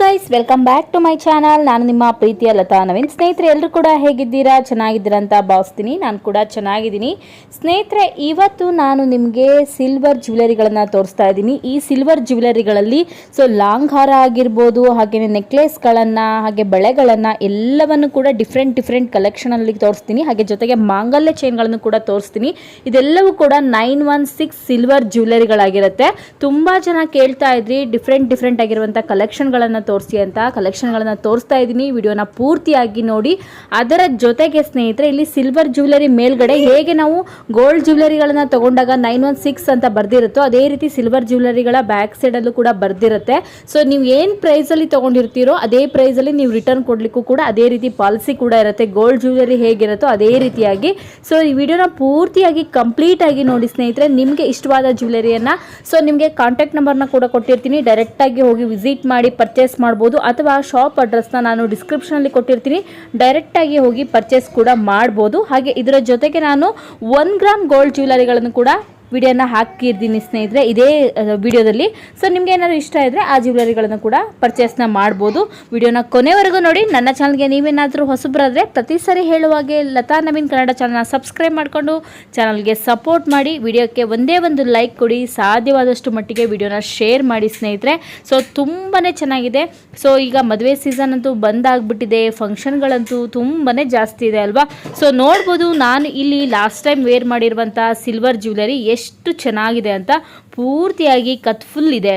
Guys welcome back to my channel ನಾನು ನಿಮ್ಮ ಪ್ರೀತಿಯ ಲತಾ ನವೀನ್. ಸ್ನೇಹಿತರೆ ಎಲ್ಲರೂ ಕೂಡ ಹೇಗಿದ್ದೀರಾ? ಚೆನ್ನಾಗಿದ್ದೀರಾ ಅಂತ ಭಾವಿಸ್ತೀನಿ. ನಾನು ಕೂಡ ಚೆನ್ನಾಗಿದ್ದೀನಿ. ಸ್ನೇಹಿತರೆ, ಇವತ್ತು ನಾನು ನಿಮಗೆ ಸಿಲ್ವರ್ ಜ್ಯುವೆಲರಿಗಳನ್ನು ತೋರಿಸ್ತಾ ಇದ್ದೀನಿ. ಈ ಸಿಲ್ವರ್ ಜ್ಯುವೆಲರಿಗಳಲ್ಲಿ ಸೊ ಲಾಂಗ್ ಹಾರ ಆಗಿರ್ಬೋದು ಹಾಗೆಯೇ ನೆಕ್ಲೆಸ್ಗಳನ್ನು ಹಾಗೆ ಬಳೆಗಳನ್ನು ಎಲ್ಲವನ್ನು ಕೂಡ ಡಿಫ್ರೆಂಟ್ ಡಿಫ್ರೆಂಟ್ ಕಲೆಕ್ಷನಲ್ಲಿ ತೋರಿಸ್ತೀನಿ. ಹಾಗೆ ಜೊತೆಗೆ ಮಾಂಗಲ್ಯ ಚೈನ್ಗಳನ್ನು ಕೂಡ ತೋರಿಸ್ತೀನಿ. ಇದೆಲ್ಲವೂ ಕೂಡ ನೈನ್ ಒನ್ ಸಿಕ್ಸ್ ಸಿಲ್ವರ್ ಜ್ಯುವೆಲರಿಗಳಾಗಿರುತ್ತೆ ತುಂಬ ಜನ ಕೇಳ್ತಾ ಇದ್ರಿ ಡಿಫ್ರೆಂಟ್ ಡಿಫ್ರೆಂಟ್ ಆಗಿರುವಂಥ ಕಲೆಕ್ಷನ್ಗಳನ್ನು ತೋರಿಸಿ ಅಂತ ಕಲೆಕ್ಷನ್ಗಳನ್ನು ತೋರಿಸ್ತಾ ಇದ್ದೀನಿ. ವಿಡಿಯೋನ ಪೂರ್ತಿಯಾಗಿ ನೋಡಿ. ಅದರ ಜೊತೆಗೆ ಸ್ನೇಹಿತರೆ, ಇಲ್ಲಿ ಸಿಲ್ವರ್ ಜ್ಯುವೆಲರಿ ಮೇಲ್ಗಡೆ ಹೇಗೆ ನಾವು ಗೋಲ್ಡ್ ಜ್ಯುವೆಲರಿಗಳನ್ನು ತಗೊಂಡಾಗ ನೈನ್ ಒನ್ ಸಿಕ್ಸ್ ಅಂತ ಬರ್ದಿರುತ್ತೋ, ಅದೇ ರೀತಿ ಸಿಲ್ವರ್ ಜ್ಯುವೆಲರಿಗಳ ಬ್ಯಾಕ್ ಸೈಡಲ್ಲೂ ಕೂಡ ಬರ್ದಿರುತ್ತೆ. ಸೊ ನೀವು ಏನು ಪ್ರೈಸಲ್ಲಿ ತೊಗೊಂಡಿರ್ತೀರೋ, ಅದೇ ಪ್ರೈಸಲ್ಲಿ ನೀವು ರಿಟರ್ನ್ ಕೊಡಲಿಕ್ಕೂ ಕೂಡ ಅದೇ ರೀತಿ ಪಾಲಿಸಿ ಕೂಡ ಇರುತ್ತೆ. ಗೋಲ್ಡ್ ಜ್ಯುವೆಲರಿ ಹೇಗಿರುತ್ತೋ ಅದೇ ರೀತಿಯಾಗಿ. ಸೊ ಈ ವಿಡಿಯೋನ ಪೂರ್ತಿಯಾಗಿ ಕಂಪ್ಲೀಟ್ ಆಗಿ ನೋಡಿ ಸ್ನೇಹಿತರೆ, ನಿಮಗೆ ಇಷ್ಟವಾದ ಜ್ಯುವೆಲರಿಯನ್ನು ಸೊ ನಿಮಗೆ ಕಾಂಟ್ಯಾಕ್ಟ್ ನಂಬರ್ನ ಕೂಡ ಕೊಟ್ಟಿರ್ತೀನಿ. ಡೈರೆಕ್ಟಾಗಿ ಹೋಗಿ ವಿಸಿಟ್ ಮಾಡಿ ಪರ್ಚೇಸ್ ಮಾಡ್ಬೋದು ಅಥವಾ ಶಾಪ್ ಅಡ್ರೆಸ್ನ ನಾನು ಡಿಸ್ಕ್ರಿಪ್ಷನಲ್ಲಿ ಕೊಟ್ಟಿರ್ತೀನಿ. ಡೈರೆಕ್ಟಾಗಿ ಹೋಗಿ ಪರ್ಚೇಸ್ ಕೂಡ ಮಾಡ್ಬೋದು. ಹಾಗೆ ಇದರ ಜೊತೆಗೆ ನಾನು ಒನ್ ಗ್ರಾಮ್ ಗೋಲ್ಡ್ ಜ್ಯುವೆಲರಿಗಳನ್ನು ಕೂಡ ವಿಡಿಯೋನ ಹಾಕಿರ್ತೀನಿ ಸ್ನೇಹಿತರೆ, ಇದೇ ವಿಡಿಯೋದಲ್ಲಿ. ಸೊ ನಿಮ್ಗೆ ಏನಾದ್ರು ಇಷ್ಟ ಇದ್ದರೆ ಆ ಜ್ಯುವೆಲರಿಗಳನ್ನು ಕೂಡ ಪರ್ಚೇಸ್ನ ಮಾಡ್ಬೋದು. ವಿಡಿಯೋನ ಕೊನೆವರೆಗೂ ನೋಡಿ. ನನ್ನ ಚಾನಲ್ಗೆ ನೀವೇನಾದರೂ ಹೊಸಬರಾದರೆ, ಪ್ರತಿ ಸಾರಿ ಹೇಳುವಾಗೆ ಲತಾ ನವೀನ್ ಕನ್ನಡ ಚಾನಲ್ನ ಸಬ್ಸ್ಕ್ರೈಬ್ ಮಾಡಿಕೊಂಡು ಚಾನಲ್ಗೆ ಸಪೋರ್ಟ್ ಮಾಡಿ. ವಿಡಿಯೋಕ್ಕೆ ಒಂದೇ ಒಂದು ಲೈಕ್ ಕೊಡಿ. ಸಾಧ್ಯವಾದಷ್ಟು ಮಟ್ಟಿಗೆ ವಿಡಿಯೋನ ಶೇರ್ ಮಾಡಿ ಸ್ನೇಹಿತರೆ. ಸೊ ತುಂಬಾ ಚೆನ್ನಾಗಿದೆ. ಸೊ ಈಗ ಮದುವೆ ಸೀಸನ್ ಅಂತೂ ಬಂದಾಗ್ಬಿಟ್ಟಿದೆ. ಫಂಕ್ಷನ್ಗಳಂತೂ ತುಂಬಾ ಜಾಸ್ತಿ ಇದೆ ಅಲ್ವಾ? ಸೊ ನೋಡ್ಬೋದು. ನಾನು ಇಲ್ಲಿ ಲಾಸ್ಟ್ ಟೈಮ್ ವೇರ್ ಮಾಡಿರುವಂಥ ಸಿಲ್ವರ್ ಜ್ಯುವೆಲರಿ ಎಷ್ಟು ಚೆನ್ನಾಗಿದೆ ಅಂತ ಪೂರ್ತಿಯಾಗಿ ಕತ್ ಫುಲ್ ಇದೆ.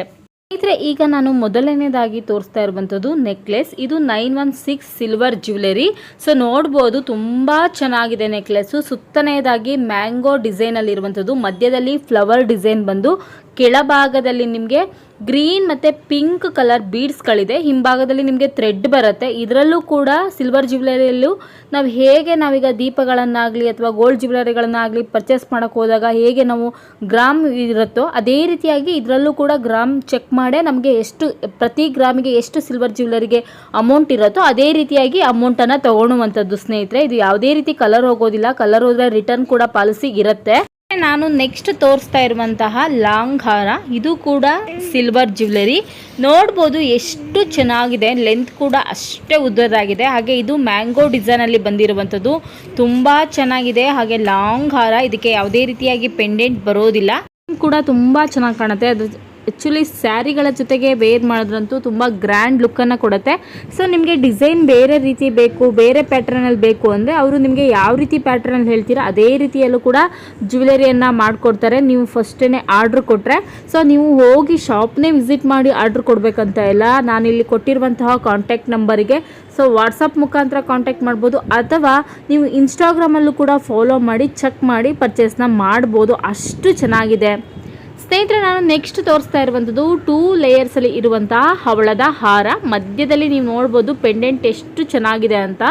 ಸ್ನೇಹಿತರೆ, ಈಗ ನಾನು ಮೊದಲನೇದಾಗಿ ತೋರಿಸ್ತಾ ಇರುವಂಥದ್ದು ನೆಕ್ಲೆಸ್ ಇದು nine one six silver jewellery so ನೋಡ್ಬೋದು ತುಂಬ ಚೆನ್ನಾಗಿದೆ ನೆಕ್ಲೆಸ್ಸು ಸುತ್ತನೆಯದಾಗಿ ಮ್ಯಾಂಗೋ ಡಿಸೈನಲ್ಲಿ ಇರುವಂಥದ್ದು, ಮಧ್ಯದಲ್ಲಿ ಫ್ಲವರ್ ಡಿಸೈನ್ ಬಂದು ಕೆಳಭಾಗದಲ್ಲಿ ನಿಮಗೆ ಗ್ರೀನ್ ಮತ್ತು ಪಿಂಕ್ ಕಲರ್ ಬೀಡ್ಸ್ಗಳಿದೆ. ಹಿಂಭಾಗದಲ್ಲಿ ನಿಮಗೆ ಥ್ರೆಡ್ ಬರುತ್ತೆ. ಇದರಲ್ಲೂ ಕೂಡ ಸಿಲ್ವರ್ ಜ್ಯುವೆಲರಿಯಲ್ಲೂ ನಾವು ಹೇಗೆ ನಾವೀಗ ದೀಪಗಳನ್ನಾಗಲಿ ಅಥವಾ ಗೋಲ್ಡ್ ಜ್ಯುವೆಲರಿಗಳನ್ನಾಗಲಿ ಪರ್ಚೇಸ್ ಮಾಡೋಕ್ಕೆ ಹೋದಾಗ ಹೇಗೆ ನಾವು ಗ್ರಾಮ್ ಇರುತ್ತೋ ಅದೇ ರೀತಿಯಾಗಿ ಇದರಲ್ಲೂ ಕೂಡ ಗ್ರಾಮ್ ಚೆಕ್ ಮಾಡೇ ನಮಗೆ ಎಷ್ಟು, ಪ್ರತಿ ಗ್ರಾಮಿಗೆ ಎಷ್ಟು ಸಿಲ್ವರ್ ಜ್ಯುವೆಲರಿಗೆ ಅಮೌಂಟ್ ಇರುತ್ತೋ ಅದೇ ರೀತಿಯಾಗಿ ಅಮೌಂಟನ್ನು ತೊಗೊಳುವಂಥದ್ದು ಸ್ನೇಹಿತರೆ. ಇದು ಯಾವುದೇ ರೀತಿ ಕಲರ್ ಹೋಗೋದಿಲ್ಲ. ಕಲರ್ ಹೋದರೆ ರಿಟರ್ನ್ ಕೂಡ ಪಾಲಿಸಿ ಇರುತ್ತೆ. ನಾನು ನೆಕ್ಸ್ಟ್ ತೋರಿಸ್ತಾ ಇರುವಂತಹ ಲಾಂಗ್ ಹಾರ ಇದು ಕೂಡ ಸಿಲ್ವರ್ ಜ್ಯುವೆಲರಿ ನೋಡ್ಬೋದು ಎಷ್ಟು ಚೆನ್ನಾಗಿದೆ ಲೆಂತ್ ಕೂಡ ಅಷ್ಟೇ ಉದ್ದದಾಗಿದೆ. ಹಾಗೆ ಇದು ಮ್ಯಾಂಗೋ ಡಿಸೈನಲ್ಲಿ ಬಂದಿರುವಂಥದ್ದು. ತುಂಬ ಚೆನ್ನಾಗಿದೆ, ಹಾಗೆ ಲಾಂಗ್ ಹಾರ ಇದಕ್ಕೆ ಯಾವುದೇ ರೀತಿಯಾಗಿ ಪೆಂಡೆಂಟ್ ಬರೋದಿಲ್ಲ. ಕೂಡ ತುಂಬ ಚೆನ್ನಾಗಿ ಕಾಣುತ್ತೆ. ಅದು ಆ್ಯಕ್ಚುಲಿ ಸ್ಯಾರಿಗಳ ಜೊತೆಗೆ ವೇರ್ ಮಾಡಿದ್ರಂತೂ ತುಂಬ ಗ್ರ್ಯಾಂಡ್ ಲುಕ್ಕನ್ನು ಕೊಡುತ್ತೆ. ಸೊ ನಿಮಗೆ ಡಿಸೈನ್ ಬೇರೆ ರೀತಿ ಬೇಕು, ಬೇರೆ ಪ್ಯಾಟ್ರನಲ್ಲಿ ಬೇಕು ಅಂದರೆ ಅವರು ನಿಮಗೆ ಯಾವ ರೀತಿ ಪ್ಯಾಟ್ರನಲ್ಲಿ ಹೇಳ್ತೀರಾ ಅದೇ ರೀತಿಯಲ್ಲೂ ಕೂಡ ಜ್ಯುವೆಲರಿಯನ್ನು ಮಾಡಿಕೊಡ್ತಾರೆ. ನೀವು ಫಸ್ಟೇ ಆರ್ಡ್ರ್ ಕೊಟ್ಟರೆ ಸೊ ನೀವು ಹೋಗಿ ಶಾಪ್ನೇ ವಿಸಿಟ್ ಮಾಡಿ ಆರ್ಡ್ರ್ ಕೊಡಬೇಕಂತ ಇಲ್ಲ. ನಾನಿಲ್ಲಿ ಕೊಟ್ಟಿರುವಂತಹ ಕಾಂಟ್ಯಾಕ್ಟ್ ನಂಬರಿಗೆ ಸೊ ವಾಟ್ಸಪ್ ಮುಖಾಂತರ ಕಾಂಟ್ಯಾಕ್ಟ್ ಮಾಡ್ಬೋದು. ಅಥವಾ ನೀವು ಇನ್ಸ್ಟಾಗ್ರಾಮಲ್ಲೂ ಕೂಡ ಫಾಲೋ ಮಾಡಿ ಚೆಕ್ ಮಾಡಿ ಪರ್ಚೇಸ್ನ ಮಾಡ್ಬೋದು. ಅಷ್ಟು ಚೆನ್ನಾಗಿದೆ. ಸ್ನೇಹಿತರೆ, ನಾನು ನೆಕ್ಸ್ಟ್ ತೋರಿಸ್ತಾ ಇರುವಂಥದ್ದು ಟೂ ಲೇಯರ್ಸಲ್ಲಿ ಇರುವಂತಹ ಹವಳದ ಹಾರ. ಮಧ್ಯದಲ್ಲಿ ನೀವು ನೋಡ್ಬೋದು ಪೆಂಡೆಂಟ್ ಎಷ್ಟು ಚೆನ್ನಾಗಿದೆ ಅಂತ.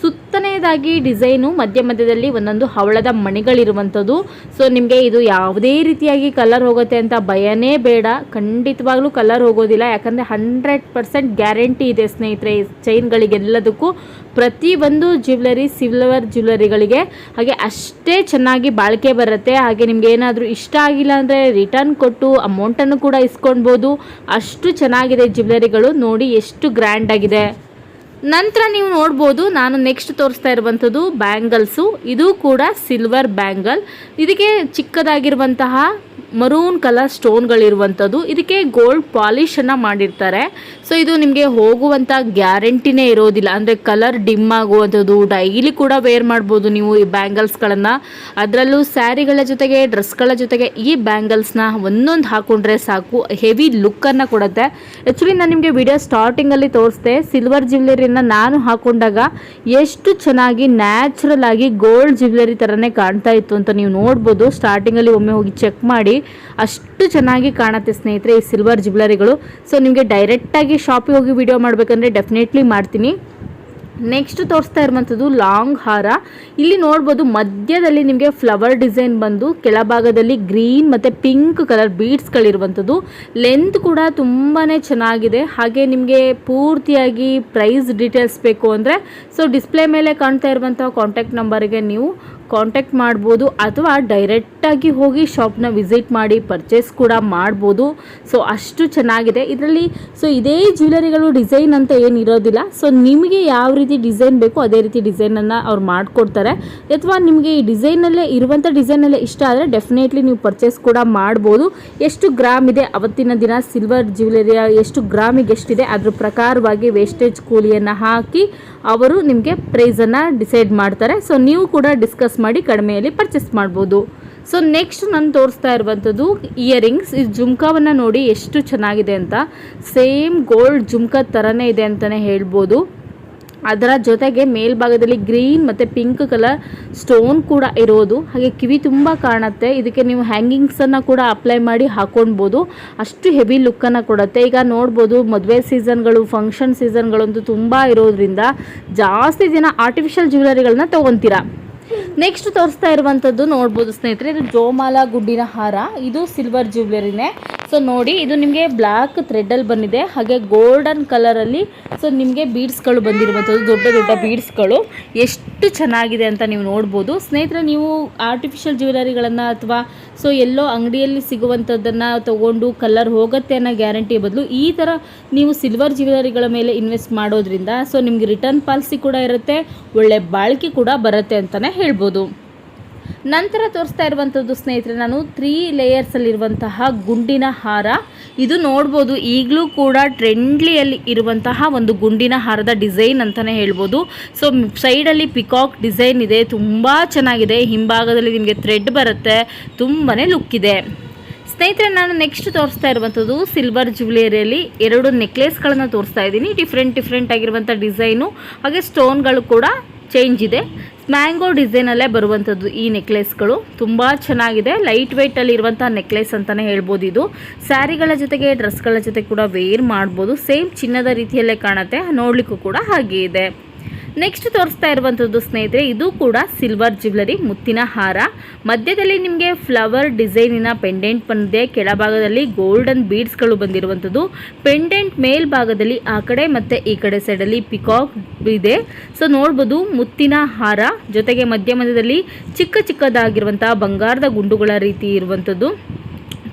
ಸುತ್ತನೆಯದಾಗಿ ಡಿಸೈನು ಮಧ್ಯ ಮಧ್ಯದಲ್ಲಿ ಒಂದೊಂದು ಹವಳದ ಮಣಿಗಳಿರುವಂಥದ್ದು. ಸೊ ನಿಮಗೆ ಇದು ಯಾವುದೇ ರೀತಿಯಾಗಿ ಕಲರ್ ಹೋಗುತ್ತೆ ಅಂತ ಭಯನೇ ಬೇಡ. ಖಂಡಿತವಾಗ್ಲೂ ಕಲರ್ ಹೋಗೋದಿಲ್ಲ. ಯಾಕಂದರೆ ಹಂಡ್ರೆಡ್ ಪರ್ಸೆಂಟ್ ಗ್ಯಾರಂಟಿ ಇದೆ ಸ್ನೇಹಿತರೆ ಚೈನ್ಗಳಿಗೆಲ್ಲದಕ್ಕೂ ಪ್ರತಿ ಒಂದು ಜ್ಯುವೆಲರಿ ಸಿಲ್ವರ್ ಜ್ಯುವೆಲರಿಗಳಿಗೆ ಹಾಗೆ ಅಷ್ಟೇ ಚೆನ್ನಾಗಿ ಬಾಳಿಕೆ ಬರುತ್ತೆ. ಹಾಗೆ ನಿಮ್ಗೆ ಏನಾದರೂ ಇಷ್ಟ ಆಗಿಲ್ಲ ಅಂದರೆ ರಿಟರ್ನ್ ಕೊಟ್ಟು ಅಮೌಂಟನ್ನು ಕೂಡ ಇಸ್ಕೊಳ್ಬೋದು. ಅಷ್ಟು ಚೆನ್ನಾಗಿದೆ ಜ್ಯುವೆಲರಿಗಳು. ನೋಡಿ ಎಷ್ಟು ಗ್ರ್ಯಾಂಡ್ ಆಗಿದೆ. ನಂತರ ನೀವು ನೋಡ್ಬೋದು, ನಾನು ನೆಕ್ಸ್ಟ್ ತೋರಿಸ್ತಾ ಇರುವಂಥದ್ದು ಬ್ಯಾಂಗಲ್ಸು. ಇದು ಕೂಡ ಸಿಲ್ವರ್ ಬ್ಯಾಂಗಲ್ ಇದಕ್ಕೆ ಚಿಕ್ಕದಾಗಿರುವಂತಹ ಮರೂನ್ ಕಲರ್ ಸ್ಟೋನ್ಗಳಿರುವಂಥದ್ದು. ಇದಕ್ಕೆ ಗೋಲ್ಡ್ ಪಾಲಿಷನ್ನು ಮಾಡಿರ್ತಾರೆ. ಸೊ ಇದು ನಿಮಗೆ ಹೋಗುವಂಥ ಗ್ಯಾರಂಟಿನೇ ಇರೋದಿಲ್ಲ. ಅಂದರೆ ಕಲರ್ ಡಿಮ್ ಆಗುವಂಥದ್ದು, ಡೈಲಿ ಕೂಡ ವೇರ್ ಮಾಡ್ಬೋದು ನೀವು ಈ ಬ್ಯಾಂಗಲ್ಸ್ಗಳನ್ನು. ಅದರಲ್ಲೂ ಸ್ಯಾರಿಗಳ ಜೊತೆಗೆ, ಡ್ರೆಸ್ಗಳ ಜೊತೆಗೆ ಈ ಬ್ಯಾಂಗಲ್ಸ್ನ ಒಂದೊಂದು ಹಾಕೊಂಡ್ರೆ ಸಾಕು. ಹೆವಿ ಲುಕ್ಕನ್ನು ಕೊಡುತ್ತೆ. ಆ್ಯಕ್ಚುಲಿ ನಾನು ನಿಮಗೆ ವಿಡಿಯೋ ಸ್ಟಾರ್ಟಿಂಗಲ್ಲಿ ತೋರಿಸ್ದೆ. ಸಿಲ್ವರ್ ಜ್ಯುವೆಲರಿನ ನಾನು ಹಾಕೊಂಡಾಗ ಎಷ್ಟು ಚೆನ್ನಾಗಿ ನ್ಯಾಚುರಲ್ ಆಗಿ ಗೋಲ್ಡ್ ಜ್ಯುವೆಲರಿ ಥರನೇ ಕಾಣ್ತಾ ಇತ್ತು ಅಂತ ನೀವು ನೋಡ್ಬೋದು. ಸ್ಟಾರ್ಟಿಂಗಲ್ಲಿ ಒಮ್ಮೆ ಹೋಗಿ ಚೆಕ್ ಮಾಡಿ. ಅಷ್ಟು ಚೆನ್ನಾಗಿ ಕಾಣುತ್ತೆ ಸ್ನೇಹಿತರೆ ಈ ಸಿಲ್ವರ್ ಜ್ಯುವೆಲರಿಗಳು ಸೊ ನಿಮಗೆ ಡೈರೆಕ್ಟಾಗಿ ಶಾಪಿಗೆ ಹೋಗಿ ವಿಡಿಯೋ ಮಾಡಬೇಕಂದ್ರೆ ಡೆಫಿನೆಟ್ಲಿ ಮಾಡ್ತೀನಿ. ನೆಕ್ಸ್ಟ್ ತೋರಿಸ್ತಾ ಇರುವಂಥದ್ದು ಲಾಂಗ್ ಹಾರ. ಇಲ್ಲಿ ನೋಡ್ಬೋದು ಮಧ್ಯದಲ್ಲಿ ನಿಮಗೆ ಫ್ಲವರ್ ಡಿಸೈನ್ ಬಂದು, ಕೆಳಭಾಗದಲ್ಲಿ ಗ್ರೀನ್ ಮತ್ತು ಪಿಂಕ್ ಕಲರ್ ಬೀಡ್ಸ್ಗಳಿರುವಂಥದ್ದು ಲೆಂತ್ ಕೂಡ ತುಂಬಾ ಚೆನ್ನಾಗಿದೆ. ಹಾಗೆ ನಿಮಗೆ ಪೂರ್ತಿಯಾಗಿ ಪ್ರೈಸ್ ಡೀಟೇಲ್ಸ್ ಬೇಕು ಅಂದರೆ ಸೊ ಡಿಸ್ಪ್ಲೇ ಮೇಲೆ ಕಾಣ್ತಾ ಇರುವಂಥ ಕಾಂಟ್ಯಾಕ್ಟ್ ನಂಬರ್ಗೆ ನೀವು ಕಾಂಟ್ಯಾಕ್ಟ್ ಮಾಡ್ಬೋದು ಅಥವಾ ಡೈರೆಕ್ಟಾಗಿ ಹೋಗಿ ಶಾಪ್ನ ವಿಸಿಟ್ ಮಾಡಿ ಪರ್ಚೇಸ್ ಕೂಡ ಮಾಡ್ಬೋದು. ಸೊ ಅಷ್ಟು ಚೆನ್ನಾಗಿದೆ. ಇದರಲ್ಲಿ ಸೊ ಇದೇ ಜ್ಯುವೆಲರಿಗಳು ಡಿಸೈನ್ ಅಂತ ಏನು ಇರೋದಿಲ್ಲ. ಸೊ ನಿಮಗೆ ಯಾವ ರೀತಿ ಡಿಸೈನ್ ಬೇಕು ಅದೇ ರೀತಿ ಡಿಸೈನನ್ನು ಅವ್ರು ಮಾಡಿಕೊಡ್ತಾರೆ. ಅಥವಾ ನಿಮಗೆ ಈ ಡಿಸೈನಲ್ಲೇ ಇರುವಂಥ ಡಿಸೈನಲ್ಲೇ ಇಷ್ಟ ಆದರೆ ಡೆಫಿನೆಟ್ಲಿ ನೀವು ಪರ್ಚೇಸ್ ಕೂಡ ಮಾಡ್ಬೋದು. ಎಷ್ಟು ಗ್ರಾಮ್ ಇದೆ ಅವತ್ತಿನ ದಿನ ಸಿಲ್ವರ್ ಜ್ಯುವೆಲರಿಯ ಎಷ್ಟು ಗ್ರಾಮಿಗೆ ಎಷ್ಟಿದೆ ಅದ್ರ ಪ್ರಕಾರವಾಗಿ ವೇಸ್ಟೇಜ್ ಕೂಲಿಯನ್ನು ಹಾಕಿ ಅವರು ನಿಮಗೆ ಪ್ರೈಸನ್ನು ಡಿಸೈಡ್ ಮಾಡ್ತಾರೆ. ಸೊ ನೀವು ಕೂಡ ಡಿಸ್ಕಸ್ ಮಾಡಿ ಕಡಿಮೆಯಲ್ಲಿ ಪರ್ಚೇಸ್ ಮಾಡ್ಬೋದು. ಸೊ ನೆಕ್ಸ್ಟ್ ನಾನು ತೋರಿಸ್ತಾ ಇರುವಂಥದ್ದು ಇಯರಿಂಗ್ಸ್ ಈ ಜುಮ್ಕಾವನ್ನು ನೋಡಿ ಎಷ್ಟು ಚೆನ್ನಾಗಿದೆ ಅಂತ. ಸೇಮ್ ಗೋಲ್ಡ್ ಜುಮ್ಕಾ ಥರನೇ ಇದೆ ಅಂತಲೇ ಹೇಳ್ಬೋದು. ಅದರ ಜೊತೆಗೆ ಮೇಲ್ಭಾಗದಲ್ಲಿ ಗ್ರೀನ್ ಮತ್ತು ಪಿಂಕ್ ಕಲರ್ ಸ್ಟೋನ್ ಕೂಡ ಇರೋದು. ಹಾಗೆ ಕಿವಿ ತುಂಬ ಕಾಣುತ್ತೆ. ಇದಕ್ಕೆ ನೀವು ಹ್ಯಾಂಗಿಂಗ್ಸನ್ನು ಕೂಡ ಅಪ್ಲೈ ಮಾಡಿ ಹಾಕೊಳ್ಬೋದು. ಅಷ್ಟು ಹೆವಿ ಲುಕ್ಕನ್ನು ಕೊಡುತ್ತೆ. ಈಗ ನೋಡ್ಬೋದು ಮದುವೆ ಸೀಸನ್ಗಳು ಫಂಕ್ಷನ್ ಸೀಸನ್ಗಳಂತೂ ತುಂಬ ಇರೋದ್ರಿಂದ ಜಾಸ್ತಿ ದಿನ ಆರ್ಟಿಫಿಷಿಯಲ್ ಜ್ಯುವೆಲರಿಗಳನ್ನ ತೊಗೊತೀರಾ? ನೆಕ್ಸ್ಟ್ ತೋರಿಸ್ತಾ ಇರುವಂಥದ್ದು ನೋಡ್ಬೋದು ಸ್ನೇಹಿತರೆ, ಇದು ಜೋಮಾಲ ಗುಡ್ಡಿನ ಹಾರ. ಇದು ಸಿಲ್ವರ್ ಜ್ಯುವೆಲರಿನೇ ಸೊ ನೋಡಿ, ಇದು ನಿಮಗೆ ಬ್ಲ್ಯಾಕ್ ಥ್ರೆಡ್ಡಲ್ಲಿ ಬಂದಿದೆ. ಹಾಗೆ ಗೋಲ್ಡನ್ ಕಲರಲ್ಲಿ ಸೊ ನಿಮಗೆ ಬೀಡ್ಸ್ಗಳು ಬಂದಿರುವಂಥದ್ದು ದೊಡ್ಡ ದೊಡ್ಡ ಬೀಡ್ಸ್ಗಳು ಎಷ್ಟು ಚೆನ್ನಾಗಿದೆ ಅಂತ ನೀವು ನೋಡ್ಬೋದು. ಸ್ನೇಹಿತರೆ, ನೀವು ಆರ್ಟಿಫಿಷಿಯಲ್ ಜ್ಯುವೆಲರಿಗಳನ್ನು ಅಥವಾ ಸೊ ಎಲ್ಲೋ ಅಂಗಡಿಯಲ್ಲಿ ಸಿಗುವಂಥದ್ದನ್ನು ತೊಗೊಂಡು ಕಲರ್ ಹೋಗುತ್ತೆ ಅನ್ನೋ ಗ್ಯಾರಂಟಿ ಬದಲು ಈ ಥರ ನೀವು ಸಿಲ್ವರ್ ಜ್ಯುವೆಲರಿಗಳ ಮೇಲೆ ಇನ್ವೆಸ್ಟ್ ಮಾಡೋದ್ರಿಂದ ಸೊ ನಿಮಗೆ ರಿಟರ್ನ್ ಪಾಲಿಸಿ ಕೂಡ ಇರುತ್ತೆ, ಒಳ್ಳೆ ಬಾಳಿಕೆ ಕೂಡ ಬರುತ್ತೆ ಅಂತಲೇ ಹೇಳ್ಬೋದು. ನಂತರ ತೋರಿಸ್ತಾ ಇರುವಂಥದ್ದು ಸ್ನೇಹಿತರೆ, ನಾನು ತ್ರೀ ಲೇಯರ್ಸಲ್ಲಿರುವಂತಹ ಗುಂಡಿನ ಹಾರ. ಇದು ನೋಡ್ಬೋದು, ಈಗಲೂ ಕೂಡ ಟ್ರೆಂಡ್ಲಿಯಲ್ಲಿ ಇರುವಂತಹ ಒಂದು ಗುಂಡಿನ ಹಾರದ ಡಿಸೈನ್ ಅಂತಲೇ ಹೇಳ್ಬೋದು. ಸೊ ಸೈಡಲ್ಲಿ ಪಿಕಾಕ್ ಡಿಸೈನ್ ಇದೆ, ತುಂಬ ಚೆನ್ನಾಗಿದೆ. ಹಿಂಭಾಗದಲ್ಲಿ ನಿಮಗೆ ಥ್ರೆಡ್ ಬರುತ್ತೆ ತುಂಬಾ ಲುಕ್ ಇದೆ. ಸ್ನೇಹಿತರೆ, ನಾನು ನೆಕ್ಸ್ಟ್ ತೋರಿಸ್ತಾ ಇರುವಂಥದ್ದು ಸಿಲ್ವರ್ ಜ್ಯುವೆಲರಿಯಲ್ಲಿ ಎರಡು ನೆಕ್ಲೆಸ್ಗಳನ್ನು ತೋರಿಸ್ತಾ ಇದ್ದೀನಿ. ಡಿಫ್ರೆಂಟ್ ಡಿಫ್ರೆಂಟ್ ಆಗಿರುವಂಥ ಡಿಸೈನು ಹಾಗೆ ಸ್ಟೋನ್ಗಳು ಕೂಡ ಚೇಂಜ್ ಇದೆ. ಮ್ಯಾಂಗೋ ಡಿಸೈನಲ್ಲೇ ಬರುವಂಥದ್ದು ಈ ನೆಕ್ಲೆಸ್ಗಳು ತುಂಬ ಚೆನ್ನಾಗಿದೆ. ಲೈಟ್ ವೆಯ್ಟಲ್ಲಿ ಇರುವಂಥ ನೆಕ್ಲೆಸ್ ಅಂತಲೇ ಹೇಳ್ಬೋದು ಇದು. ಸ್ಯಾರಿಗಳ ಜೊತೆಗೆ ಡ್ರೆಸ್ಗಳ ಜೊತೆ ಕೂಡ ವೇರ್ ಮಾಡ್ಬೋದು. ಸೇಮ್ ಚಿನ್ನದ ರೀತಿಯಲ್ಲೇ ಕಾಣುತ್ತೆ. ನೋಡಲಿಕ್ಕೂ ಕೂಡ ಹಾಗೆ ಇದೆ. ನೆಕ್ಸ್ಟ್ ತೋರಿಸ್ತಾ ಇರುವಂಥದ್ದು ಸ್ನೇಹಿತರೆ, ಇದು ಕೂಡ ಸಿಲ್ವರ್ ಜ್ಯುವೆಲರಿ ಮುತ್ತಿನ ಹಾರ. ಮಧ್ಯದಲ್ಲಿ ನಿಮಗೆ ಫ್ಲವರ್ ಡಿಸೈನಿನ ಪೆಂಡೆಂಟ್ ಬಂದಿದೆ. ಕೆಳಭಾಗದಲ್ಲಿ ಗೋಲ್ಡನ್ ಬೀಡ್ಸ್ಗಳು ಬಂದಿರುವಂಥದ್ದು ಪೆಂಡೆಂಟ್ ಮೇಲ್ಭಾಗದಲ್ಲಿ ಆ ಕಡೆ ಮತ್ತು ಈ ಕಡೆ ಸೈಡಲ್ಲಿ ಪಿಕಾಕ್ ಇದೆ. ಸೊ ನೋಡ್ಬೋದು ಮುತ್ತಿನ ಹಾರ. ಜೊತೆಗೆ ಮಧ್ಯ ಮಧ್ಯದಲ್ಲಿ ಚಿಕ್ಕ ಚಿಕ್ಕದಾಗಿರುವಂಥ ಬಂಗಾರದ ಗುಂಡುಗಳ ರೀತಿ ಇರುವಂಥದ್ದು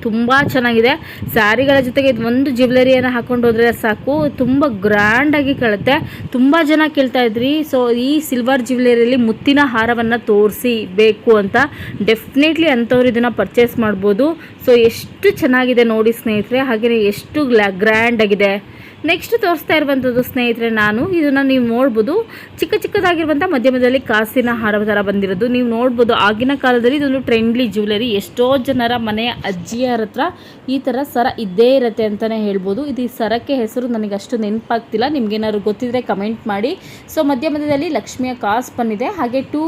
ತುಂಬ ಚೆನ್ನಾಗಿದೆ. ಸ್ಯಾರಿಗಳ ಜೊತೆಗೆ ಇದು ಒಂದು ಜ್ಯುವೆಲರಿಯನ್ನು ಹಾಕೊಂಡು ಹೋದರೆ ಸಾಕು. ತುಂಬ ಗ್ರ್ಯಾಂಡಾಗಿ ಕೇಳುತ್ತೆ ತುಂಬ ಜನ ಕೇಳ್ತಾ ಇದ್ರಿ. ಸೊ ಈ ಸಿಲ್ವರ್ ಜ್ಯುವೆಲರಿಯಲ್ಲಿ ಮುತ್ತಿನ ಹಾರವನ್ನು ತೋರಿಸಿ ಬೇಕು ಅಂತ ಡೆಫಿನೆಟ್ಲಿ ಅಂಥವ್ರು ಇದನ್ನು ಪರ್ಚೇಸ್ ಮಾಡ್ಬೋದು. ಸೊ ಎಷ್ಟು ಚೆನ್ನಾಗಿದೆ ನೋಡಿ ಸ್ನೇಹಿತರೆ. ಹಾಗೆಯೇ ಎಷ್ಟು ಗ್ಲ್ಯಾ ಗ್ರ್ಯಾಂಡ್ ಆಗಿದೆ. ನೆಕ್ಸ್ಟ್ ತೋರಿಸ್ತಾ ಇರುವಂಥದ್ದು ಸ್ನೇಹಿತರೆ ನಾನು. ಇದನ್ನು ನೀವು ನೋಡ್ಬೋದು. ಚಿಕ್ಕ ಚಿಕ್ಕದಾಗಿರುವಂಥ ಮಧ್ಯಮದಲ್ಲಿ ಕಾಸಿನ ಹಾರ ಥರ ಬಂದಿರೋದು. ನೀವು ನೋಡ್ಬೋದು ಆಗಿನ ಕಾಲದಲ್ಲಿ ಇದೊಂದು ಟ್ರೆಂಡ್ಲಿ ಜ್ಯುವೆಲರಿ ಎಷ್ಟೋ ಜನರ ಮನೆಯ ಅಜ್ಜಿಯರ ಹತ್ರ ಈ ಥರ ಸರ ಇದ್ದೇ ಇರುತ್ತೆ ಅಂತಲೇ ಹೇಳ್ಬೋದು. ಇದು ಸರಕ್ಕೆ ಹೆಸರು ನನಗೆ ಅಷ್ಟು ನೆನಪಾಗ್ತಿಲ್ಲ. ನಿಮ್ಗೇನಾದ್ರು ಗೊತ್ತಿದ್ರೆ ಕಮೆಂಟ್ ಮಾಡಿ. ಸೊ ಮಧ್ಯ ಮಧ್ಯದಲ್ಲಿ ಲಕ್ಷ್ಮಿಯ ಕಾಸ್ ಬಂದಿದೆ. ಹಾಗೆ ಟೂ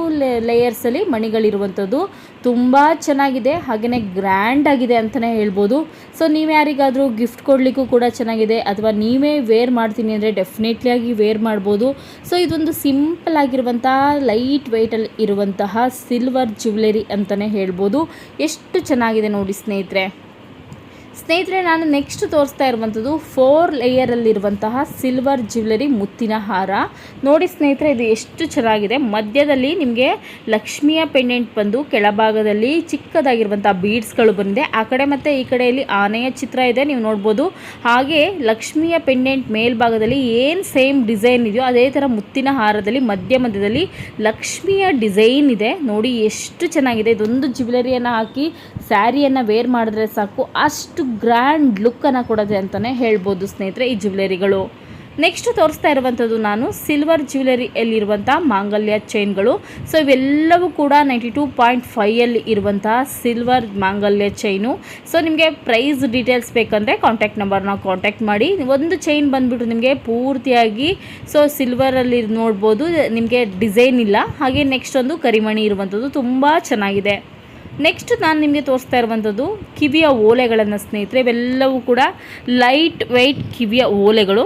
ಲೇಯರ್ಸಲ್ಲಿ ಮಣಿಗಳಿರುವಂಥದ್ದು ತುಂಬ ಚೆನ್ನಾಗಿದೆ ಹಾಗೆಯೇ ಗ್ರ್ಯಾಂಡ್ ಆಗಿದೆ ಅಂತಲೇ ಹೇಳ್ಬೋದು. ಸೊ ನೀವು ಯಾರಿಗಾದರೂ ಗಿಫ್ಟ್ ಕೊಡಲಿಕ್ಕೂ ಕೂಡ ಚೆನ್ನಾಗಿದೆ, ಅಥವಾ ನೀವೇ ವೇರ್ ಮಾಡ್ತೀನಿ ಅಂದರೆ ಡೆಫಿನೆಟ್ಲಿ ಆಗಿ ವೇರ್ ಮಾಡ್ಬೋದು. ಸೊ ಇದೊಂದು ಸಿಂಪಲ್ ಆಗಿರುವಂತಹ ಲೈಟ್ ವೆಯ್ಟಲ್ಲಿ ಇರುವಂತಹ ಸಿಲ್ವರ್ ಜ್ಯುವೆಲರಿ ಅಂತಲೇ ಹೇಳ್ಬೋದು. ಎಷ್ಟು ಚೆನ್ನಾಗಿದೆ ನೋಡಿ ಸ್ನೇಹಿತರೆ. ಸ್ನೇಹಿತರೆ, ನಾನು ನೆಕ್ಸ್ಟ್ ತೋರಿಸ್ತಾ ಇರುವಂಥದ್ದು ಫೋರ್ ಲೇಯರಲ್ಲಿರುವಂತಹ ಸಿಲ್ವರ್ ಜ್ಯುವೆಲರಿ ಮುತ್ತಿನ ಹಾರ. ನೋಡಿ ಸ್ನೇಹಿತರೆ, ಇದು ಎಷ್ಟು ಚೆನ್ನಾಗಿದೆ. ಮಧ್ಯದಲ್ಲಿ ನಿಮಗೆ ಲಕ್ಷ್ಮಿಯ ಪೆಂಡೆಂಟ್ ಬಂದು ಕೆಳಭಾಗದಲ್ಲಿ ಚಿಕ್ಕದಾಗಿರುವಂಥ ಬೀಡ್ಸ್ಗಳು ಬಂದಿದೆ. ಆ ಕಡೆ ಮತ್ತು ಈ ಕಡೆಯಲ್ಲಿ ಆನೆಯ ಚಿತ್ರ ಇದೆ, ನೀವು ನೋಡ್ಬೋದು. ಹಾಗೆ ಲಕ್ಷ್ಮಿಯ ಪೆಂಡೆಂಟ್ ಮೇಲ್ಭಾಗದಲ್ಲಿ ಏನು ಸೇಮ್ ಡಿಸೈನ್ ಇದೆಯೋ ಅದೇ ಥರ ಮುತ್ತಿನ ಹಾರದಲ್ಲಿ ಮಧ್ಯ ಮಧ್ಯದಲ್ಲಿ ಲಕ್ಷ್ಮಿಯ ಡಿಸೈನ್ ಇದೆ. ನೋಡಿ ಎಷ್ಟು ಚೆನ್ನಾಗಿದೆ. ಇದೊಂದು ಜ್ಯುವೆಲರಿಯನ್ನು ಹಾಕಿ ಸ್ಯಾರಿಯನ್ನು ವೇರ್ ಮಾಡಿದ್ರೆ ಸಾಕು. ಅಷ್ಟು ಗ್ರ್ಯಾಂಡ್ ಲುಕ್ಕನ್ನು ಕೊಡದೆ ಅಂತಲೇ ಹೇಳ್ಬೋದು ಸ್ನೇಹಿತರೆ ಈ ಜ್ಯುವೆಲರಿಗಳು ನೆಕ್ಸ್ಟ್ ತೋರಿಸ್ತಾ ಇರುವಂಥದ್ದು ನಾನು ಸಿಲ್ವರ್ ಜ್ಯುವೆಲರಿಯಲ್ಲಿರುವಂಥ ಮಾಂಗಲ್ಯ ಚೈನ್ಗಳು ಸೊ ಇವೆಲ್ಲವೂ ಕೂಡ ನೈಂಟಿ ಟೂ ಪಾಯಿಂಟ್ ಫೈಯಲ್ಲಿ ಇರುವಂತಹ ಸಿಲ್ವರ್ ಮಾಂಗಲ್ಯ ಚೈನು ಸೊ ನಿಮಗೆ ಪ್ರೈಸ್ ಡೀಟೇಲ್ಸ್ ಬೇಕಂದರೆ ಕಾಂಟ್ಯಾಕ್ಟ್ ನಂಬರ್ನ ಕಾಂಟ್ಯಾಕ್ಟ್ ಮಾಡಿ. ಒಂದು ಚೈನ್ ಬಂದುಬಿಟ್ಟು ನಿಮಗೆ ಪೂರ್ತಿಯಾಗಿ ಸೊ ಸಿಲ್ವರಲ್ಲಿ ನೋಡ್ಬೋದು. ನಿಮಗೆ ಡಿಸೈನ್ ಇಲ್ಲ. ಹಾಗೆ ನೆಕ್ಸ್ಟ್ ಒಂದು ಕರಿಮಣಿ ಇರುವಂಥದ್ದು ತುಂಬ ಚೆನ್ನಾಗಿದೆ. ನೆಕ್ಸ್ಟ್ ನಾನು ನಿಮಗೆ ತೋರಿಸ್ತಾ ಇರುವಂಥದ್ದು ಕಿವಿಯ ಓಲೆಗಳನ್ನು ಸ್ನೇಹಿತರೆ, ಇವೆಲ್ಲವೂ ಕೂಡ ಲೈಟ್ ವೆಯ್ಟ್ ಕಿವಿಯ ಓಲೆಗಳು.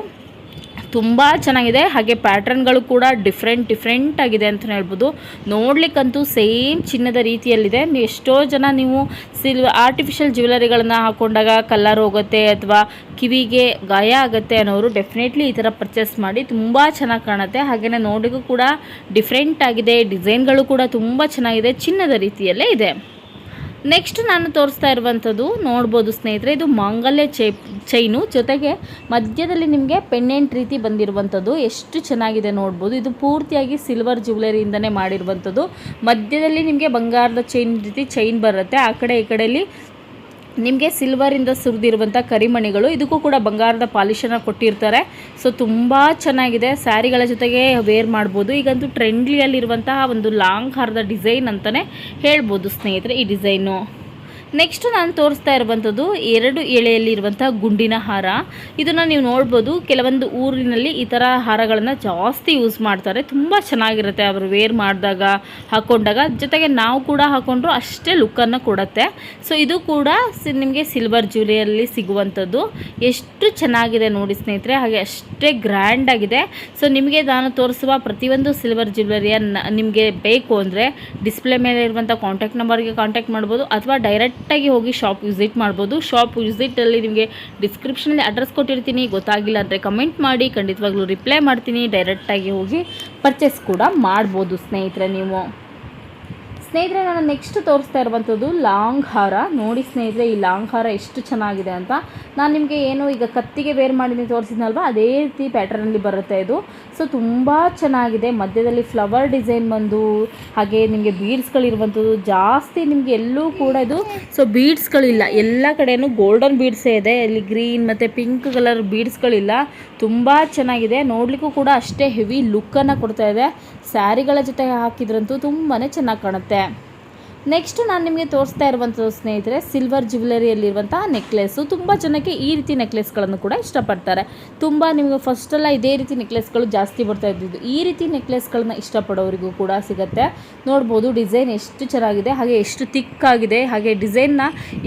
ತುಂಬ ಚೆನ್ನಾಗಿದೆ. ಹಾಗೆ ಪ್ಯಾಟ್ರನ್ಗಳು ಕೂಡ ಡಿಫ್ರೆಂಟ್ ಡಿಫ್ರೆಂಟ್ ಆಗಿದೆ ಅಂತ ಹೇಳ್ಬೋದು. ನೋಡಲಿಕ್ಕಂತೂ ಸೇಮ್ ಚಿನ್ನದ ರೀತಿಯಲ್ಲಿದೆ. ಎಷ್ಟೋ ಜನ ನೀವು ಸಿಲ್ವ ಆರ್ಟಿಫಿಷಿಯಲ್ ಜ್ಯುವೆಲರಿಗಳನ್ನು ಹಾಕೊಂಡಾಗ ಕಲ್ಲರ್ ಹೋಗುತ್ತೆ ಅಥವಾ ಕಿವಿಗೆ ಗಾಯ ಆಗುತ್ತೆ ಅನ್ನೋರು ಡೆಫಿನೆಟ್ಲಿ ಈ ಥರ ಪರ್ಚೇಸ್ ಮಾಡಿ ತುಂಬ ಚೆನ್ನಾಗಿ ಕಾಣುತ್ತೆ. ಹಾಗೆಯೇ ನೋಡಿಗೂ ಕೂಡ ಡಿಫ್ರೆಂಟ್ ಆಗಿದೆ. ಡಿಸೈನ್ಗಳು ಕೂಡ ತುಂಬ ಚೆನ್ನಾಗಿದೆ. ಚಿನ್ನದ ರೀತಿಯಲ್ಲೇ ಇದೆ. ನೆಕ್ಸ್ಟ್ ನಾನು ತೋರಿಸ್ತಾ ಇರುವಂಥದ್ದು, ನೋಡ್ಬೋದು ಸ್ನೇಹಿತರೆ, ಇದು ಮಾಂಗಲ್ಯ ಚೈ ಚೈನು ಜೊತೆಗೆ ಮಧ್ಯದಲ್ಲಿ ನಿಮಗೆ ಪೆಂಡೆಂಟ್ ರೀತಿ ಬಂದಿರುವಂಥದ್ದು. ಎಷ್ಟು ಚೆನ್ನಾಗಿದೆ ನೋಡ್ಬೋದು. ಇದು ಪೂರ್ತಿಯಾಗಿ ಸಿಲ್ವರ್ ಜ್ಯುವೆಲರಿಯಿಂದನೇ ಮಾಡಿರುವಂಥದ್ದು. ಮಧ್ಯದಲ್ಲಿ ನಿಮಗೆ ಬಂಗಾರದ ಚೈನ್ ರೀತಿ ಚೈನ್ ಬರುತ್ತೆ. ಆ ಕಡೆ, ಈ ಕಡೆಯಲ್ಲಿ ನಿಮಗೆ ಸಿಲ್ವರಿಂದ ಸುರಿದಿರುವಂಥ ಕರಿಮಣಿಗಳು. ಇದಕ್ಕೂ ಕೂಡ ಬಂಗಾರದ ಪಾಲಿಶನ್ನು ಕೊಟ್ಟಿರ್ತಾರೆ. ಸೊ ತುಂಬ ಚೆನ್ನಾಗಿದೆ. ಸ್ಯಾರಿಗಳ ಜೊತೆಗೆ ವೇರ್ ಮಾಡ್ಬೋದು. ಈಗಂತೂ ಟ್ರೆಂಡ್ಲಿಯಲ್ಲಿರುವಂತಹ ಒಂದು ಲಾಂಗ್ ಹಾರದ ಡಿಸೈನ್ ಅಂತಲೇ ಹೇಳ್ಬೋದು ಸ್ನೇಹಿತರೆ ಈ ಡಿಸೈನು ನೆಕ್ಸ್ಟ್ ನಾನು ತೋರಿಸ್ತಾ ಇರುವಂಥದ್ದು ಎರಡು ಎಳೆಯಲ್ಲಿರುವಂಥ ಗುಂಡಿನ ಹಾರ. ಇದನ್ನು ನೀವು ನೋಡ್ಬೋದು, ಕೆಲವೊಂದು ಊರಿನಲ್ಲಿ ಈ ಥರ ಹಾರಗಳನ್ನು ಜಾಸ್ತಿ ಯೂಸ್ ಮಾಡ್ತಾರೆ. ತುಂಬ ಚೆನ್ನಾಗಿರುತ್ತೆ ಅವರು ವೇರ್ ಮಾಡಿದಾಗ ಹಾಕ್ಕೊಂಡಾಗ ಜೊತೆಗೆ ನಾವು ಕೂಡ ಹಾಕ್ಕೊಂಡ್ರು ಅಷ್ಟೇ ಲುಕ್ಕನ್ನು ಕೊಡುತ್ತೆ. ಸೊ ಇದು ಕೂಡ ನಿಮಗೆ ಸಿಲ್ವರ್ ಜ್ಯುವೆಲರಿಯಲ್ಲಿ ಸಿಗುವಂಥದ್ದು. ಎಷ್ಟು ಚೆನ್ನಾಗಿದೆ ನೋಡಿ ಸ್ನೇಹಿತರೆ, ಹಾಗೆ ಅಷ್ಟೇ ಗ್ರ್ಯಾಂಡ್ ಆಗಿದೆ. ಸೊ ನಿಮಗೆ ನಾನು ತೋರಿಸುವ ಪ್ರತಿಯೊಂದು ಸಿಲ್ವರ್ ಜ್ಯುವೆಲರಿಯ ನಿಮಗೆ ಬೇಕು ಅಂದರೆ ಡಿಸ್ಪ್ಲೇ ಮೇಲೆ ಇರುವಂಥ ಕಾಂಟ್ಯಾಕ್ಟ್ ನಂಬರ್ಗೆ ಕಾಂಟ್ಯಾಕ್ಟ್ ಮಾಡ್ಬೋದು, ಅಥವಾ ಡೈರೆಕ್ಟಾಗಿ ಹೋಗಿ ಶಾಪ್ ವಿಸಿಟ್ ಮಾಡ್ಬೋದು. ಶಾಪ್ ವಿಸಿಟಲ್ಲಿ ನಿಮಗೆ ಡಿಸ್ಕ್ರಿಪ್ಷನಲ್ಲಿ ಅಡ್ರೆಸ್ ಕೊಟ್ಟಿರ್ತೀನಿ. ಗೊತ್ತಾಗಿಲ್ಲ ಅಂದರೆ ಕಮೆಂಟ್ ಮಾಡಿ. ಖಂಡಿತವಾಗ್ಲೂ ರಿಪ್ಲೈ ಮಾಡ್ತೀನಿ. ಡೈರೆಕ್ಟಾಗಿ ಹೋಗಿ ಪರ್ಚೇಸ್ ಕೂಡ ಮಾಡ್ಬೋದು ಸ್ನೇಹಿತರೆ ನೀವು. ಸ್ನೇಹಿತರೆ, ನಾನು ನೆಕ್ಸ್ಟ್ ತೋರಿಸ್ತಾ ಇರುವಂಥದ್ದು ಲಾಂಗ್ ಹಾರ. ನೋಡಿ ಸ್ನೇಹಿತರೆ, ಈ ಲಾಂಗ್ ಹಾರ ಎಷ್ಟು ಚೆನ್ನಾಗಿದೆ ಅಂತ. ನಾನು ನಿಮಗೆ ಏನು ಈಗ ಕತ್ತಿಗೆ ವೇರ್ ಮಾಡಿದ್ದೀನಿ ತೋರಿಸಿದ್ನಲ್ವ? ಅದೇ ರೀತಿ ಪ್ಯಾಟರ್ನಲ್ಲಿ ಬರುತ್ತೆ ಇದು. ಸೊ ತುಂಬ ಚೆನ್ನಾಗಿದೆ. ಮಧ್ಯದಲ್ಲಿ ಫ್ಲವರ್ ಡಿಸೈನ್ ಬಂದು, ಹಾಗೆ ನಿಮಗೆ ಬೀಡ್ಸ್ಗಳಿರುವಂಥದ್ದು ಜಾಸ್ತಿ ನಿಮಗೆ ಎಲ್ಲೂ ಕೂಡ ಇದು ಸೊ ಬೀಡ್ಸ್ಗಳಿಲ್ಲ ಎಲ್ಲ ಕಡೆಯೂ ಗೋಲ್ಡನ್ ಬೀಡ್ಸೇ ಇದೆ. ಇಲ್ಲಿ ಗ್ರೀನ್ ಮತ್ತು ಪಿಂಕ್ ಕಲರ್ ಬೀಡ್ಸ್ಗಳಿಲ್ಲ ತುಂಬ ಚೆನ್ನಾಗಿದೆ. ನೋಡಲಿಕ್ಕೂ ಕೂಡ ಅಷ್ಟೇ ಹೆವಿ ಲುಕ್ಕನ್ನು ಕೊಡ್ತಾ ಇದೆ. ಸ್ಯಾರಿಗಳ ಜೊತೆ ಹಾಕಿದ್ರಂತೂ ತುಂಬಾ ಚೆನ್ನಾಗಿ ಕಾಣುತ್ತೆ. ನೆಕ್ಸ್ಟ್ ನಾನು ನಿಮಗೆ ತೋರಿಸ್ತಾ ಇರುವಂಥದ್ದು ಸ್ನೇಹಿತರೆ ಸಿಲ್ವರ್ ಜ್ಯುವೆಲರಿಯಲ್ಲಿರುವಂಥ ನೆಕ್ಲೆಸ್ಸು ತುಂಬ ಜನಕ್ಕೆ ಈ ರೀತಿ ನೆಕ್ಲೆಸ್ಗಳನ್ನು ಕೂಡ ಇಷ್ಟಪಡ್ತಾರೆ. ತುಂಬ ನಿಮಗೆ ಫಸ್ಟೆಲ್ಲ ಇದೇ ರೀತಿ ನೆಕ್ಲೆಸ್ಗಳು ಜಾಸ್ತಿ ಬರ್ತಾ ಇದ್ದಿದ್ದು. ಈ ರೀತಿ ನೆಕ್ಲೆಸ್ಗಳನ್ನ ಇಷ್ಟಪಡೋರಿಗೂ ಕೂಡ ಸಿಗುತ್ತೆ. ನೋಡ್ಬೋದು ಡಿಸೈನ್ ಎಷ್ಟು ಚೆನ್ನಾಗಿದೆ, ಹಾಗೆ ಎಷ್ಟು ತಿಕ್ಕಾಗಿದೆ ಹಾಗೆ ಡಿಸೈನ್ನ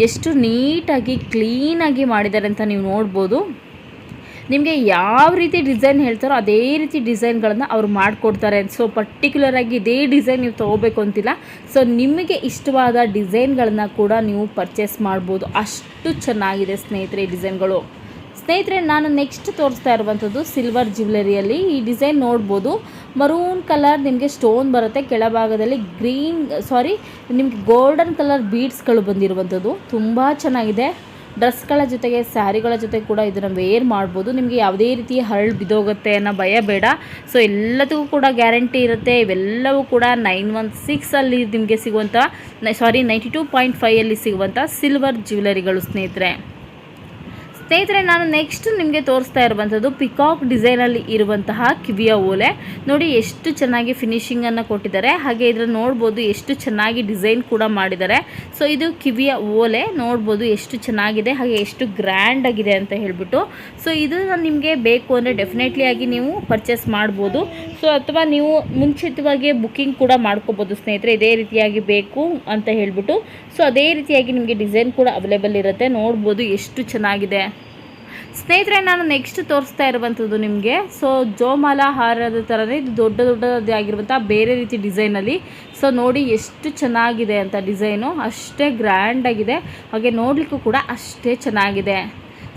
ಎಷ್ಟು ನೀಟಾಗಿ ಕ್ಲೀನಾಗಿ ಮಾಡಿದ್ದಾರೆ ಅಂತ ನೀವು ನೋಡ್ಬೋದು. ನಿಮಗೆ ಯಾವ ರೀತಿ ಡಿಸೈನ್ ಹೇಳ್ತಾರೋ ಅದೇ ರೀತಿ ಡಿಸೈನ್ಗಳನ್ನು ಅವ್ರು ಮಾಡಿಕೊಡ್ತಾರೆ. ಸೊ ಪರ್ಟಿಕ್ಯುಲರಾಗಿ ಇದೇ ಡಿಸೈನ್ ನೀವು ತೊಗೋಬೇಕು ಅಂತಿಲ್ಲ. ಸೊ ನಿಮಗೆ ಇಷ್ಟವಾದ ಡಿಸೈನ್ಗಳನ್ನು ಕೂಡ ನೀವು ಪರ್ಚೇಸ್ ಮಾಡ್ಬೋದು. ಅಷ್ಟು ಚೆನ್ನಾಗಿದೆ ಸ್ನೇಹಿತರೆ ಡಿಸೈನ್ಗಳು ಸ್ನೇಹಿತರೆ, ನಾನು ನೆಕ್ಸ್ಟ್ ತೋರಿಸ್ತಾ ಇರುವಂಥದ್ದು ಸಿಲ್ವರ್ ಜ್ಯುವೆಲರಿಯಲ್ಲಿ ಈ ಡಿಸೈನ್ ನೋಡ್ಬೋದು. ಮರೂನ್ ಕಲರ್ ನಿಮಗೆ ಸ್ಟೋನ್ ಬರುತ್ತೆ. ಕೆಳಭಾಗದಲ್ಲಿ ಗ್ರೀನ್ ಸಾರಿ ನಿಮಗೆ ಗೋಲ್ಡನ್ ಕಲರ್ ಬೀಡ್ಸ್ಗಳು ಬಂದಿರುವಂಥದ್ದು ತುಂಬ ಚೆನ್ನಾಗಿದೆ. ಡ್ರೆಸ್ಗಳ ಜೊತೆಗೆ, ಸ್ಯಾರಿಗಳ ಜೊತೆ ಕೂಡ ಇದನ್ನು ವೇರ್ ಮಾಡ್ಬೋದು. ನಿಮಗೆ ಯಾವುದೇ ರೀತಿ ಹರಳು ಬಿದ್ದೋಗುತ್ತೆ ಅನ್ನೋ ಭಯ ಬೇಡ. ಸೊ ಎಲ್ಲದಕ್ಕೂ ಕೂಡ ಗ್ಯಾರಂಟಿ ಇರುತ್ತೆ. ಇವೆಲ್ಲವೂ ಕೂಡ ನೈನ್ ಒನ್ ಸಿಕ್ಸಲ್ಲಿ ನಿಮಗೆ ಸಿಗುವಂಥ ಸಾರಿ ನೈಂಟಿ ಟೂ ಪಾಯಿಂಟ್ ಫೈಯಲ್ಲಿ ಸಿಗುವಂಥ ಸಿಲ್ವರ್ ಜ್ಯುವೆಲರಿಗಳು ಸ್ನೇಹಿತರೆ. ಸ್ನೇಹಿತರೆ, ನಾನು ನೆಕ್ಸ್ಟ್ ನಿಮಗೆ ತೋರಿಸ್ತಾ ಇರುವಂಥದ್ದು ಪಿಕಾಕ್ ಡಿಸೈನಲ್ಲಿ ಇರುವಂತಹ ಕಿವಿಯ ಓಲೆ. ನೋಡಿ, ಎಷ್ಟು ಚೆನ್ನಾಗಿ ಫಿನಿಶಿಂಗನ್ನು ಕೊಟ್ಟಿದ್ದಾರೆ. ಹಾಗೆ ಇದನ್ನು ನೋಡ್ಬೋದು ಎಷ್ಟು ಚೆನ್ನಾಗಿ ಡಿಸೈನ್ ಕೂಡ ಮಾಡಿದ್ದಾರೆ. ಸೊ ಇದು ಕಿವಿಯ ಓಲೆ. ನೋಡ್ಬೋದು ಎಷ್ಟು ಚೆನ್ನಾಗಿದೆ, ಹಾಗೆ ಎಷ್ಟು ಗ್ರ್ಯಾಂಡ್ ಆಗಿದೆ ಅಂತ ಹೇಳ್ಬಿಟ್ಟು. ಸೊ ಇದು ನಿಮಗೆ ಬೇಕು ಅಂದರೆ ಡೆಫಿನೆಟ್ಲಿ ಆಗಿ ನೀವು ಪರ್ಚೇಸ್ ಮಾಡ್ಬೋದು. ಸೊ ಅಥವಾ ನೀವು ಮುಂಚಿತವಾಗಿ ಬುಕ್ಕಿಂಗ್ ಕೂಡ ಮಾಡ್ಕೋಬೋದು ಸ್ನೇಹಿತರೆ. ಇದೇ ರೀತಿಯಾಗಿ ಬೇಕು ಅಂತ ಹೇಳ್ಬಿಟ್ಟು. ಸೊ ಅದೇ ರೀತಿಯಾಗಿ ನಿಮಗೆ ಡಿಸೈನ್ ಕೂಡ ಅವೈಲೇಬಲ್ ಇರುತ್ತೆ. ನೋಡ್ಬೋದು ಎಷ್ಟು ಚೆನ್ನಾಗಿದೆ. ಸ್ನೇಹಿತರೆ, ನಾನು ನೆಕ್ಸ್ಟ್ ತೋರಿಸ್ತಾ ಇರುವಂಥದ್ದು ನಿಮಗೆ. ಸೊ ಜೋಮಾಲ ಹಾರದ ಥರನೇ ಇದು ದೊಡ್ಡ ದೊಡ್ಡದಾಗಿರುವಂಥ ಬೇರೆ ರೀತಿ ಡಿಸೈನಲ್ಲಿ ಸೊ ನೋಡಿ ಎಷ್ಟು ಚೆನ್ನಾಗಿದೆ ಅಂತ ಡಿಸೈನು ಅಷ್ಟೇ ಗ್ರ್ಯಾಂಡ್ ಆಗಿದೆ. ಹಾಗೆ ನೋಡಲಿಕ್ಕೂ ಕೂಡ ಅಷ್ಟೇ ಚೆನ್ನಾಗಿದೆ.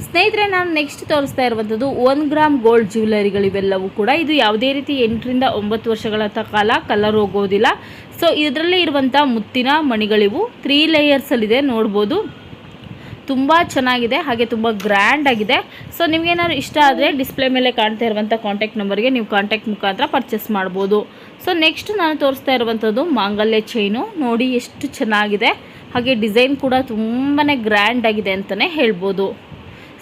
ಸ್ನೇಹಿತರೆ, ನಾನು ನೆಕ್ಸ್ಟ್ ತೋರಿಸ್ತಾ ಇರುವಂಥದ್ದು ಒನ್ ಗ್ರಾಮ್ ಗೋಲ್ಡ್ ಜ್ಯುವೆಲರಿಗಳಿವೆಲ್ಲವೂ ಕೂಡ. ಇದು ಯಾವುದೇ ರೀತಿ ಎಂಟರಿಂದ ಒಂಬತ್ತು ವರ್ಷಗಳ ಕಾಲ ಕಲರ್ ಹೋಗೋದಿಲ್ಲ. ಸೊ ಇದರಲ್ಲಿ ಇರುವಂಥ ಮುತ್ತಿನ ಮಣಿಗಳಿವು ತ್ರೀ ಲೇಯರ್ಸಲ್ಲಿದೆ ನೋಡ್ಬೋದು. ತುಂಬ ಚೆನ್ನಾಗಿದೆ, ಹಾಗೆ ತುಂಬ ಗ್ರ್ಯಾಂಡ್ ಆಗಿದೆ. ಸೊ ನಿಮಗೇನಾದ್ರು ಇಷ್ಟ ಆದರೆ ಡಿಸ್ಪ್ಲೇ ಮೇಲೆ ಕಾಣ್ತಾ ಇರುವಂಥ ಕಾಂಟ್ಯಾಕ್ಟ್ ನಂಬರ್ಗೆ ನೀವು ಕಾಂಟ್ಯಾಕ್ಟ್ ಮುಖಾಂತರ ಪರ್ಚೇಸ್ ಮಾಡ್ಬೋದು. ಸೊ ನೆಕ್ಸ್ಟ್ ನಾನು ತೋರಿಸ್ತಾ ಇರುವಂಥದ್ದು ಮಾಂಗಲ್ಯ ಚೈನು ನೋಡಿ ಎಷ್ಟು ಚೆನ್ನಾಗಿದೆ. ಹಾಗೆ ಡಿಸೈನ್ ಕೂಡ ತುಂಬಾ ಗ್ರ್ಯಾಂಡ್ ಆಗಿದೆ ಅಂತಲೇ ಹೇಳ್ಬೋದು.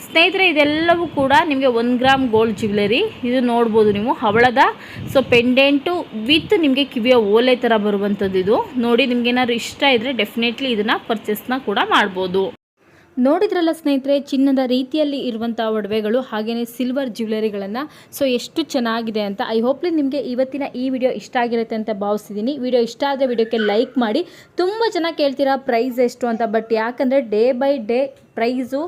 ಸ್ನೇಹಿತರೆ, ಇದೆಲ್ಲವೂ ಕೂಡ ನಿಮಗೆ ಒಂದು ಗ್ರಾಮ್ ಗೋಲ್ಡ್ ಜ್ಯುವೆಲರಿ ಇದು ನೋಡ್ಬೋದು ನೀವು, ಹವಳದ. ಸೊ ಪೆಂಡೆಂಟು ವಿತ್ ನಿಮಗೆ ಕಿವಿಯ ಓಲೆ ಥರ ಬರುವಂಥದ್ದು ಇದು. ನೋಡಿ ನಿಮ್ಗೇನಾದ್ರು ಇಷ್ಟ ಇದ್ದರೆ ಡೆಫಿನೆಟ್ಲಿ ಇದನ್ನು ಪರ್ಚೇಸ್ನ ಕೂಡ ಮಾಡ್ಬೋದು. ನೋಡಿದ್ರಲ್ಲ ಸ್ನೇಹಿತರೆ, ಚಿನ್ನದ ರೀತಿಯಲ್ಲಿ ಇರುವಂಥ ಒಡವೆಗಳು ಹಾಗೆಯೇ ಸಿಲ್ವರ್ ಜ್ಯುವೆಲರಿಗಳನ್ನು ಸೊ ಎಷ್ಟು ಚೆನ್ನಾಗಿದೆ ಅಂತ ಐ ಹೋಪ್ಲಿ ನಿಮಗೆ ಇವತ್ತಿನ ಈ ವಿಡಿಯೋ ಇಷ್ಟ ಆಗಿರುತ್ತೆ ಅಂತ ಭಾವಿಸ್ತಿದ್ದೀನಿ ವಿಡಿಯೋ ಇಷ್ಟ ಆದರೆ ವಿಡಿಯೋಕ್ಕೆ ಲೈಕ್ ಮಾಡಿ. ತುಂಬ ಜನ ಕೇಳ್ತೀರಾ ಪ್ರೈಸ್ ಎಷ್ಟು ಅಂತ ಬಟ್ ಯಾಕಂದರೆ day by day price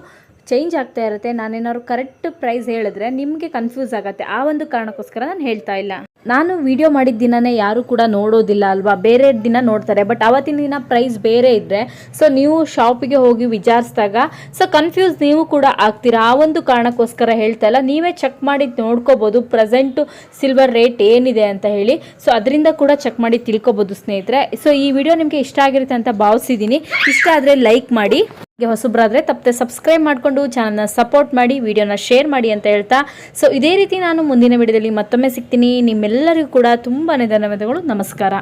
change ಆಗ್ತಾ ಇರುತ್ತೆ. ನಾನೇನಾದ್ರು ಕರೆಕ್ಟ್ ಪ್ರೈಸ್ ಹೇಳಿದ್ರೆ ನಿಮಗೆ ಕನ್ಫ್ಯೂಸ್ ಆಗುತ್ತೆ. ಆ ಒಂದು ಕಾರಣಕ್ಕೋಸ್ಕರ ನಾನು ಹೇಳ್ತಾ ಇಲ್ಲ. ನಾನು ವಿಡಿಯೋ ಮಾಡಿದ ದಿನನೇ ಯಾರು ಕೂಡ ನೋಡೋದಿಲ್ಲ ಅಲ್ವಾ? ಬೇರೆ ದಿನ ನೋಡ್ತಾರೆ. ಬಟ್ ಅವತ್ತಿನ ದಿನ ಪ್ರೈಸ್ ಬೇರೆ ಇದ್ದರೆ ಸೊ ನೀವು ಶಾಪಿಗೆ ಹೋಗಿ ವಿಚಾರಿಸಿದಾಗ ಸೊ ಕನ್ಫ್ಯೂಸ್ ನೀವು ಕೂಡ ಆಗ್ತೀರಾ? ಆ ಒಂದು ಕಾರಣಕ್ಕೋಸ್ಕರ ಹೇಳ್ತಾ ನೀವೇ ಚೆಕ್ ಮಾಡಿ ನೋಡ್ಕೋಬೋದು. ಪ್ರೆಸೆಂಟು ಸಿಲ್ವರ್ ರೇಟ್ ಏನಿದೆ ಅಂತ ಹೇಳಿ. ಸೊ ಅದರಿಂದ ಕೂಡ ಚೆಕ್ ಮಾಡಿ ತಿಳ್ಕೊಬೋದು ಸ್ನೇಹಿತರೆ. ಸೊ ಈ ವಿಡಿಯೋ ನಿಮಗೆ ಇಷ್ಟ ಆಗಿರುತ್ತೆ ಅಂತ ಭಾವಿಸಿದ್ದೀನಿ. ಇಷ್ಟ ಆದರೆ ಲೈಕ್ ಮಾಡಿ. ಹೊಸಬ್ರಾದರೆ, ತಪ್ಪದೆ ಸಬ್ಸ್ಕ್ರೈಬ್ ಮಾಡಿಕೊಂಡು ಚಾನಲ್ನ ಸಪೋರ್ಟ್ ಮಾಡಿ ವಿಡಿಯೋನ ಶೇರ್ ಮಾಡಿ ಅಂತ ಹೇಳ್ತಾ. ಸೊ ಇದೇ ರೀತಿ ನಾನು ಮುಂದಿನ ವಿಡಿಯೋದಲ್ಲಿ ಮತ್ತೊಮ್ಮೆ ಸಿಗ್ತೀನಿ. ನಿಮ್ಮೆಲ್ಲರಿಗೂ ಕೂಡ ತುಂಬಾ ಧನ್ಯವಾದಗಳು. ನಮಸ್ಕಾರ.